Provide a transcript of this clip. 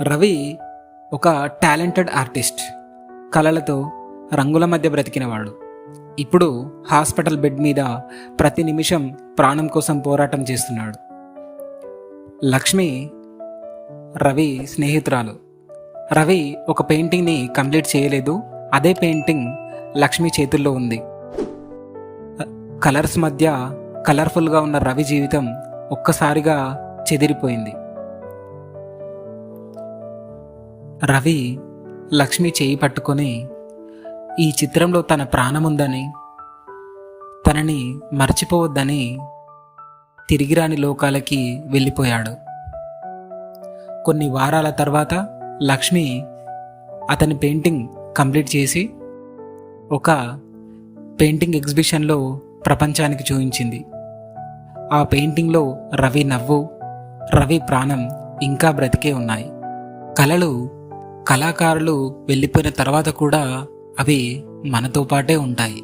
రవి ఒక talented artist. కళలతో రంగుల మధ్య బ్రతికినవాడు. ఇప్పుడు హాస్పిటల్ బెడ్ మీద ప్రతి నిమిషం ప్రాణం కోసం పోరాటం చేస్తున్నాడు. లక్ష్మి రవి స్నేహితురాలు. రవి ఒక పెయింటింగ్ని కంప్లీట్ చేయలేదు. అదే పెయింటింగ్ లక్ష్మి చేతుల్లో ఉంది. కలర్స్ మధ్య కలర్ఫుల్గా ఉన్న రవి జీవితం ఒక్కసారిగా చెదిరిపోయింది. రవి లక్ష్మి చేయి పట్టుకొని ఈ చిత్రంలో తన ప్రాణముందని తనని మర్చిపోవద్దని తిరిగిరాని లోకాలకి వెళ్ళిపోయాడు. కొన్ని వారాల తర్వాత లక్ష్మి అతని పెయింటింగ్ కంప్లీట్ చేసి ఒక పెయింటింగ్ ఎగ్జిబిషన్లో ప్రపంచానికి చూపించింది. ఆ పెయింటింగ్లో రవి నవ్వు రవి ప్రాణం ఇంకా బ్రతికే ఉన్నాయి. కళలు కళాకారులు వెళ్ళిపోయిన తర్వాత కూడా అవి మనతో పాటే ఉంటాయి.